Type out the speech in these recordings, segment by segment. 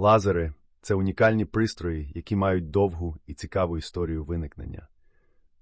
Лазери це унікальні пристрої, які мають довгу і цікаву історію виникнення.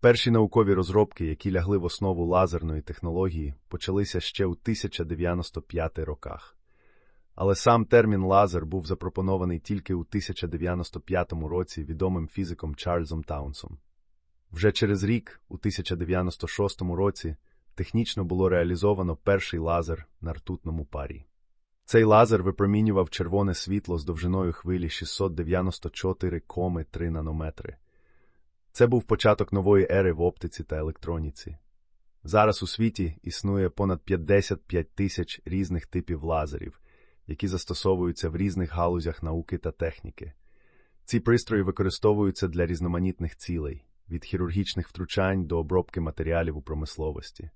Перші наукові розробки, які лягли в основу лазерної технології, почалися ще у 1095 роках. Але сам термін лазер був запропонований тільки у 1095 році відомим фізиком Чарльзом Таунсом. Вже через рік, у 1096 році, технічно було реалізовано перший лазер на ртутному парі. Цей лазер випромінював червоне світло з довжиною хвилі 694,3 нанометри. Це був початок нової ери в оптиці та електроніці. Зараз у світі існує понад 55 тисяч різних типів лазерів, які застосовуються в різних галузях науки та техніки. Ці пристрої використовуються для різноманітних цілей від хірургічних втручань до обробки матеріалів у промисловості.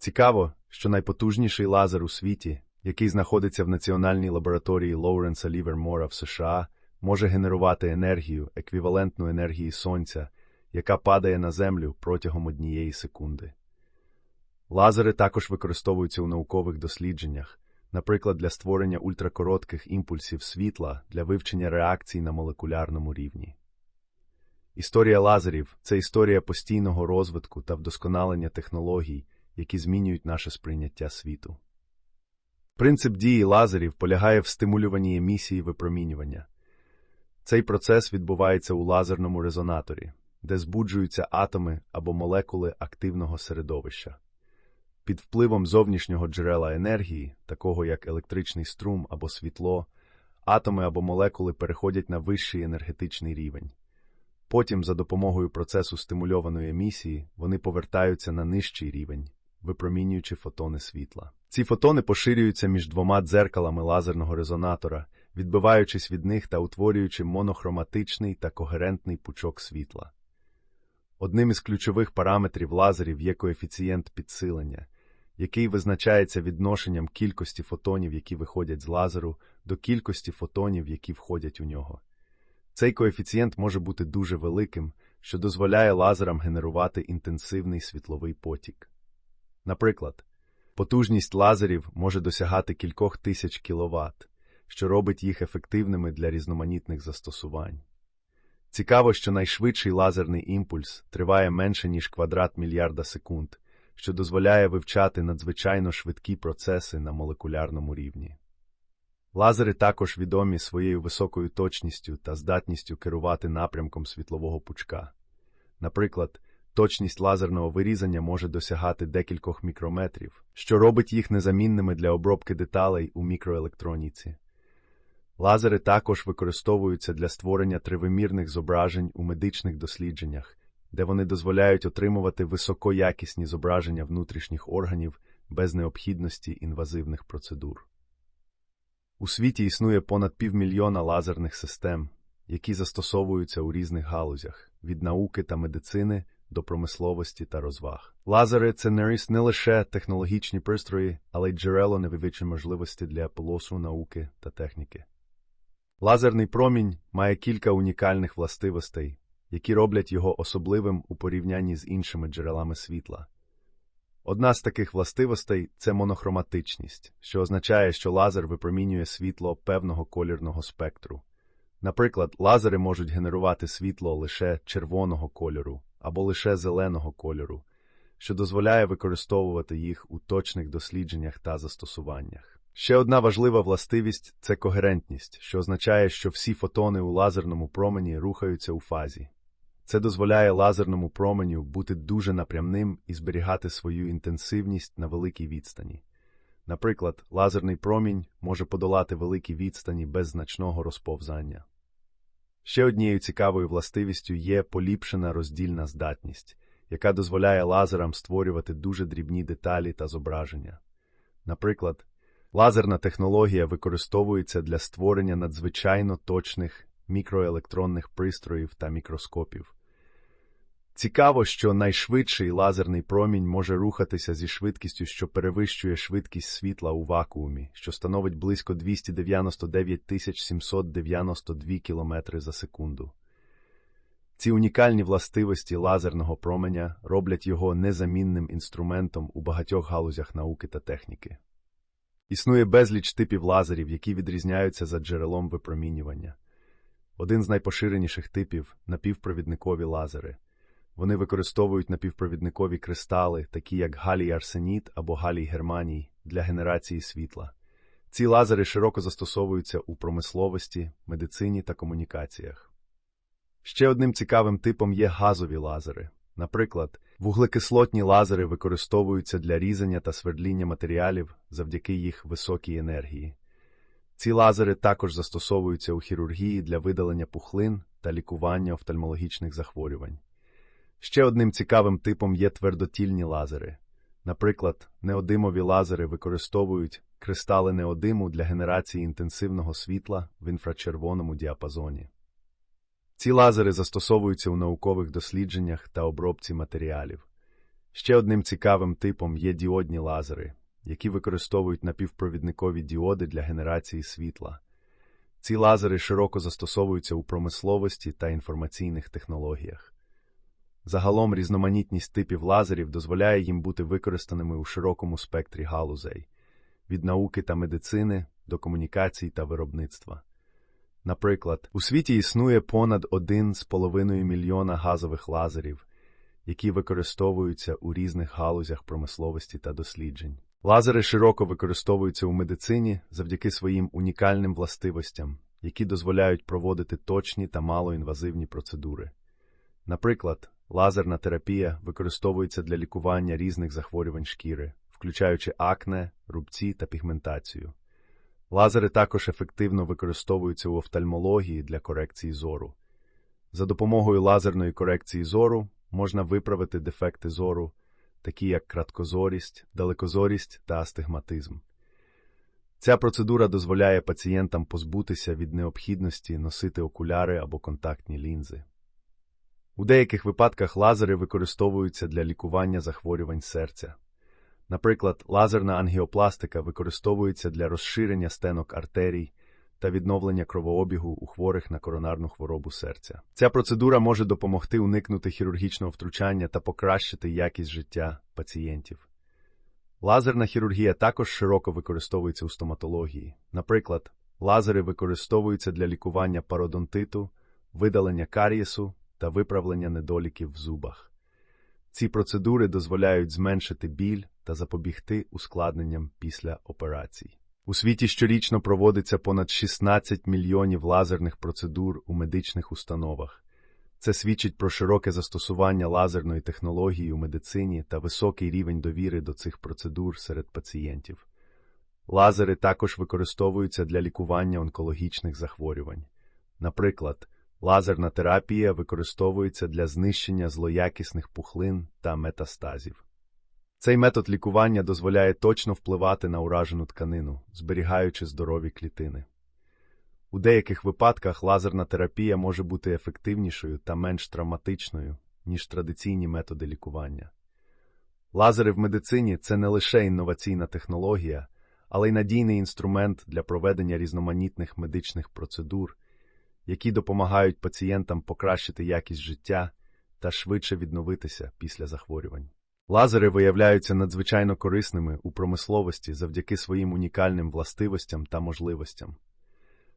Цікаво, що найпотужніший лазер у світі, який знаходиться в національній лабораторії Лоуренса Лівермора в США, може генерувати енергію, еквівалентну енергії сонця, яка падає на землю протягом однієї секунди. Лазери також використовуються у наукових дослідженнях, наприклад, для створення ультракоротких імпульсів світла для вивчення реакцій на молекулярному рівні. Історія лазерів це історія постійного розвитку та вдосконалення технологій, які змінюють наше сприйняття світу. Принцип дії лазерів полягає в стимулюванні емісії випромінювання. Цей процес відбувається у лазерному резонаторі, де збуджуються атоми або молекули активного середовища. Під впливом зовнішнього джерела енергії, такого як електричний струм або світло, атоми або молекули переходять на вищий енергетичний рівень. Потім, за допомогою процесу стимульованої емісії, вони повертаються на нижчий рівень, випромінюючи фотони світла. Ці фотони поширюються між двома дзеркалами лазерного резонатора, відбиваючись від них та утворюючи монохроматичний та когерентний пучок світла. Одним із ключових параметрів лазерів є коефіцієнт підсилення, який визначається відношенням кількості фотонів, які виходять з лазеру, до кількості фотонів, які входять у нього. Цей коефіцієнт може бути дуже великим, що дозволяє лазерам генерувати інтенсивний світловий потік. Наприклад, потужність лазерів може досягати кількох тисяч кіловат, що робить їх ефективними для різноманітних застосувань. Цікаво, що найшвидший лазерний імпульс триває менше, ніж квадрат мільярда секунд, що дозволяє вивчати надзвичайно швидкі процеси на молекулярному рівні. Лазери також відомі своєю високою точністю та здатністю керувати напрямком світлового пучка. Наприклад, точність лазерного вирізання може досягати декількох мікрометрів, що робить їх незамінними для обробки деталей у мікроелектроніці. Лазери також використовуються для створення тривимірних зображень у медичних дослідженнях, де вони дозволяють отримувати високоякісні зображення внутрішніх органів без необхідності інвазивних процедур. У світі існує понад півмільйона лазерних систем, які застосовуються у різних галузях від науки та медицини до промисловості та розваг. Лазери це не лише технологічні пристрої, але й джерело невивічної можливості для полосу науки та техніки. Лазерний промінь має кілька унікальних властивостей, які роблять його особливим у порівнянні з іншими джерелами світла. Одна з таких властивостей це монохроматичність, що означає, що лазер випромінює світло певного колірного спектру. Наприклад, лазери можуть генерувати світло лише червоного кольору або лише зеленого кольору, що дозволяє використовувати їх у точних дослідженнях та застосуваннях. Ще одна важлива властивість це когерентність, що означає, що всі фотони у лазерному промені рухаються у фазі. Це дозволяє лазерному променю бути дуже напрямним і зберігати свою інтенсивність на великій відстані. Наприклад, лазерний промінь може подолати великі відстані без значного розповзання. Ще однією цікавою властивістю є поліпшена роздільна здатність, яка дозволяє лазерам створювати дуже дрібні деталі та зображення. Наприклад, лазерна технологія використовується для створення надзвичайно точних мікроелектронних пристроїв та мікроскопів. Цікаво, що найшвидший лазерний промінь може рухатися зі швидкістю, що перевищує швидкість світла у вакуумі, що становить близько 299 792 км за секунду. Ці унікальні властивості лазерного променя роблять його незамінним інструментом у багатьох галузях науки та техніки. Існує безліч типів лазерів, які відрізняються за джерелом випромінювання. Один з найпоширеніших типів напівпровідникові лазери. Вони використовують напівпровідникові кристали, такі як галій арсеніт або галій германій, для генерації світла. Ці лазери широко застосовуються у промисловості, медицині та комунікаціях. Ще одним цікавим типом є газові лазери. Наприклад, вуглекислотні лазери використовуються для різання та свердління матеріалів завдяки їх високій енергії. Ці лазери також застосовуються у хірургії для видалення пухлин та лікування офтальмологічних захворювань. Ще одним цікавим типом є твердотільні лазери. Наприклад, неодимові лазери використовують кристали неодиму для генерації інтенсивного світла в інфрачервоному діапазоні. Ці лазери застосовуються у наукових дослідженнях та обробці матеріалів. Ще одним цікавим типом є діодні лазери, які використовують напівпровідникові діоди для генерації світла. Ці лазери широко застосовуються у промисловості та інформаційних технологіях. Загалом різноманітність типів лазерів дозволяє їм бути використаними у широкому спектрі галузей від науки та медицини до комунікацій та виробництва. Наприклад, у світі існує понад 1,5 мільйона газових лазерів, які використовуються у різних галузях промисловості та досліджень. Лазери широко використовуються у медицині завдяки своїм унікальним властивостям, які дозволяють проводити точні та малоінвазивні процедури. Наприклад, лазерна терапія використовується для лікування різних захворювань шкіри, включаючи акне, рубці та пігментацію. Лазери також ефективно використовуються у офтальмології для корекції зору. За допомогою лазерної корекції зору можна виправити дефекти зору, такі як краткозорість, далекозорість та астигматизм. Ця процедура дозволяє пацієнтам позбутися від необхідності носити окуляри або контактні лінзи. У деяких випадках лазери використовуються для лікування захворювань серця. Наприклад, лазерна ангіопластика використовується для розширення стенок артерій та відновлення кровообігу у хворих на коронарну хворобу серця. Ця процедура може допомогти уникнути хірургічного втручання та покращити якість життя пацієнтів. Лазерна хірургія також широко використовується у стоматології. Наприклад, лазери використовуються для лікування пародонтиту, видалення карієсу та виправлення недоліків в зубах. Ці процедури дозволяють зменшити біль та запобігти ускладненням після операцій. У світі щорічно проводиться понад 16 мільйонів лазерних процедур у медичних установах. Це свідчить про широке застосування лазерної технології у медицині та високий рівень довіри до цих процедур серед пацієнтів. Лазери також використовуються для лікування онкологічних захворювань. Наприклад, лазерна терапія використовується для знищення злоякісних пухлин та метастазів. Цей метод лікування дозволяє точно впливати на уражену тканину, зберігаючи здорові клітини. У деяких випадках лазерна терапія може бути ефективнішою та менш травматичною, ніж традиційні методи лікування. Лазери в медицині це не лише інноваційна технологія, але й надійний інструмент для проведення різноманітних медичних процедур, які допомагають пацієнтам покращити якість життя та швидше відновитися після захворювань. Лазери виявляються надзвичайно корисними у промисловості завдяки своїм унікальним властивостям та можливостям.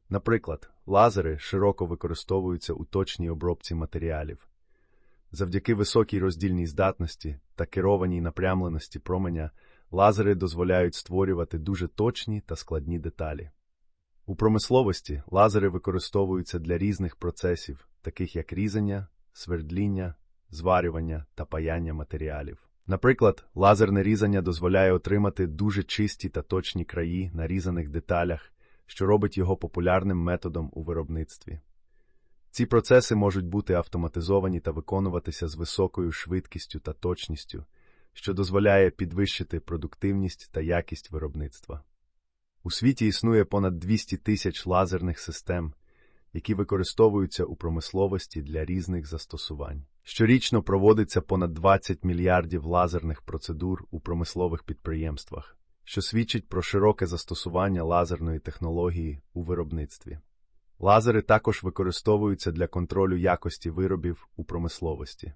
Наприклад, лазери широко використовуються у точній обробці матеріалів. Завдяки високій роздільній здатності та керованій напрямленості променя лазери дозволяють створювати дуже точні та складні деталі. У промисловості лазери використовуються для різних процесів, таких як різання, свердління, зварювання та паяння матеріалів. Наприклад, лазерне різання дозволяє отримати дуже чисті та точні краї на різаних деталях, що робить його популярним методом у виробництві. Ці процеси можуть бути автоматизовані та виконуватися з високою швидкістю та точністю, що дозволяє підвищити продуктивність та якість виробництва. У світі існує понад 200 тисяч лазерних систем, які використовуються у промисловості для різних застосувань. Щорічно проводиться понад 20 мільярдів лазерних процедур у промислових підприємствах, що свідчить про широке застосування лазерної технології у виробництві. Лазери також використовуються для контролю якості виробів у промисловості.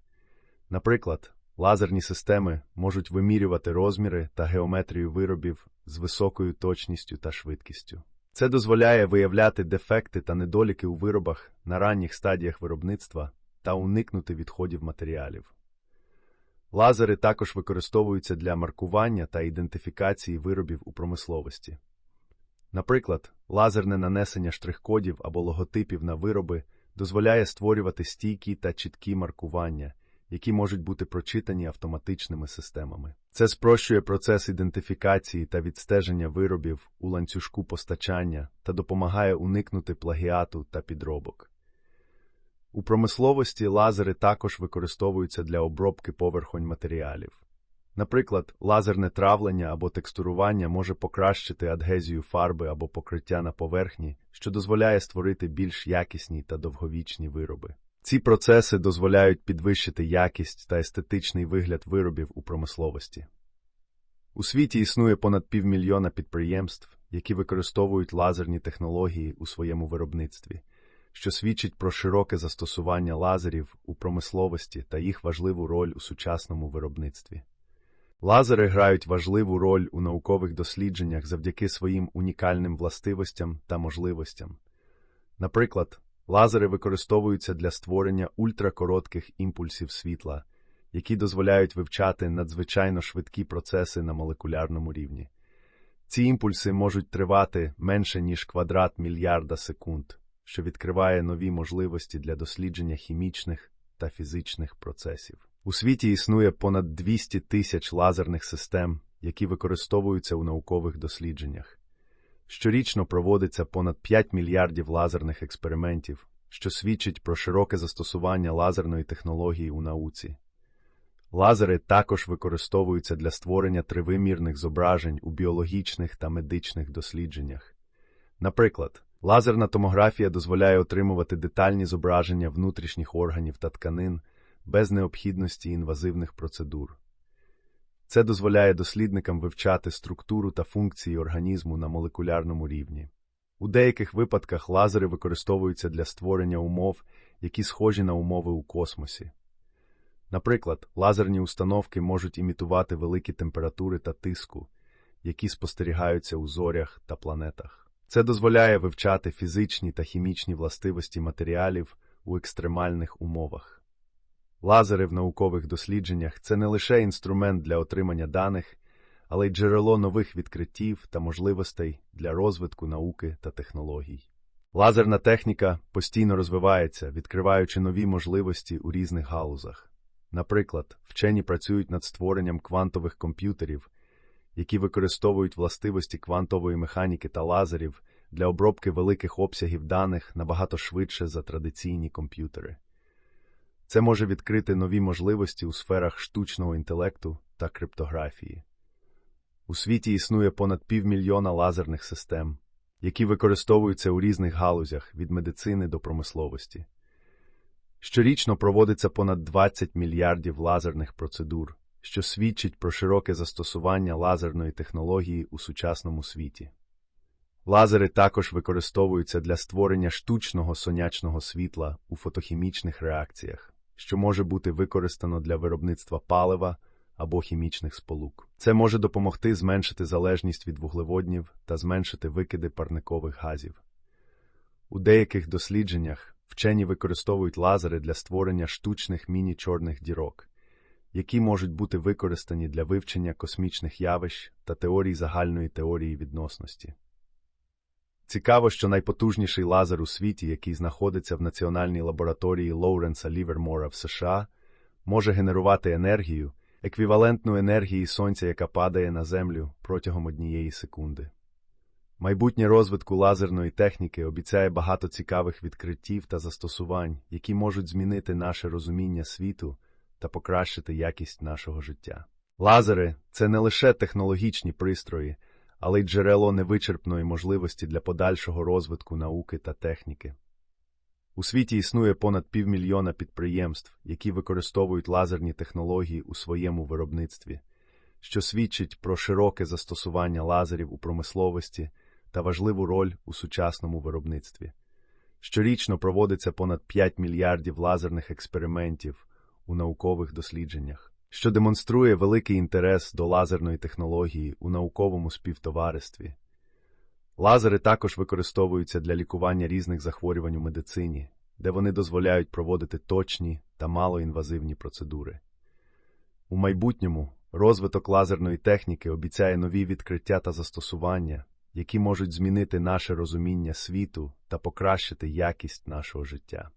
Наприклад, лазерні системи можуть вимірювати розміри та геометрію виробів з високою точністю та швидкістю. Це дозволяє виявляти дефекти та недоліки у виробах на ранніх стадіях виробництва та уникнути відходів матеріалів. Лазери також використовуються для маркування та ідентифікації виробів у промисловості. Наприклад, лазерне нанесення штрих-кодів або логотипів на вироби дозволяє створювати стійкі та чіткі маркування, які можуть бути прочитані автоматичними системами. Це спрощує процес ідентифікації та відстеження виробів у ланцюжку постачання та допомагає уникнути плагіату та підробок. У промисловості лазери також використовуються для обробки поверхонь матеріалів. Наприклад, лазерне травлення або текстурування може покращити адгезію фарби або покриття на поверхні, що дозволяє створити більш якісні та довговічні вироби. Ці процеси дозволяють підвищити якість та естетичний вигляд виробів у промисловості. У світі існує понад півмільйона підприємств, які використовують лазерні технології у своєму виробництві, що свідчить про широке застосування лазерів у промисловості та їх важливу роль у сучасному виробництві. Лазери грають важливу роль у наукових дослідженнях завдяки своїм унікальним властивостям та можливостям. Наприклад, лазери використовуються для створення ультракоротких імпульсів світла, які дозволяють вивчати надзвичайно швидкі процеси на молекулярному рівні. Ці імпульси можуть тривати менше ніж квадрат мільярда секунд, що відкриває нові можливості для дослідження хімічних та фізичних процесів. У світі існує понад 200 тисяч лазерних систем, які використовуються у наукових дослідженнях. Щорічно проводиться понад 5 мільярдів лазерних експериментів, що свідчить про широке застосування лазерної технології у науці. Лазери також використовуються для створення тривимірних зображень у біологічних та медичних дослідженнях. Наприклад, лазерна томографія дозволяє отримувати детальні зображення внутрішніх органів та тканин без необхідності інвазивних процедур. Це дозволяє дослідникам вивчати структуру та функції організму на молекулярному рівні. У деяких випадках лазери використовуються для створення умов, які схожі на умови у космосі. Наприклад, лазерні установки можуть імітувати великі температури та тиску, які спостерігаються у зорях та планетах. Це дозволяє вивчати фізичні та хімічні властивості матеріалів у екстремальних умовах. Лазери в наукових дослідженнях це не лише інструмент для отримання даних, але й джерело нових відкриттів та можливостей для розвитку науки та технологій. Лазерна техніка постійно розвивається, відкриваючи нові можливості у різних галузах. Наприклад, вчені працюють над створенням квантових комп'ютерів, які використовують властивості квантової механіки та лазерів для обробки великих обсягів даних набагато швидше за традиційні комп'ютери. Це може відкрити нові можливості у сферах штучного інтелекту та криптографії. У світі існує понад півмільйона лазерних систем, які використовуються у різних галузях від медицини до промисловості. Щорічно проводиться понад 20 мільярдів лазерних процедур, що свідчить про широке застосування лазерної технології у сучасному світі. Лазери також використовуються для створення штучного сонячного світла у фотохімічних реакціях, що може бути використано для виробництва палива або хімічних сполук. Це може допомогти зменшити залежність від вуглеводнів та зменшити викиди парникових газів. У деяких дослідженнях вчені використовують лазери для створення штучних міні-чорних дірок, які можуть бути використані для вивчення космічних явищ та теорій загальної теорії відносності. Цікаво, що найпотужніший лазер у світі, який знаходиться в національній лабораторії Лоуренса Лівермора в США, може генерувати енергію, еквівалентну енергії сонця, яка падає на Землю протягом однієї секунди. Майбутнє розвитку лазерної техніки обіцяє багато цікавих відкриттів та застосувань, які можуть змінити наше розуміння світу та покращити якість нашого життя. Лазери це не лише технологічні пристрої, але й джерело невичерпної можливості для подальшого розвитку науки та техніки. У світі існує понад півмільйона підприємств, які використовують лазерні технології у своєму виробництві, що свідчить про широке застосування лазерів у промисловості та важливу роль у сучасному виробництві. Щорічно проводиться понад 5 мільярдів лазерних експериментів у наукових дослідженнях. Що демонструє великий інтерес до лазерної технології у науковому співтоваристві. Лазери також використовуються для лікування різних захворювань у медицині, де вони дозволяють проводити точні та малоінвазивні процедури. У майбутньому розвиток лазерної техніки обіцяє нові відкриття та застосування, які можуть змінити наше розуміння світу та покращити якість нашого життя.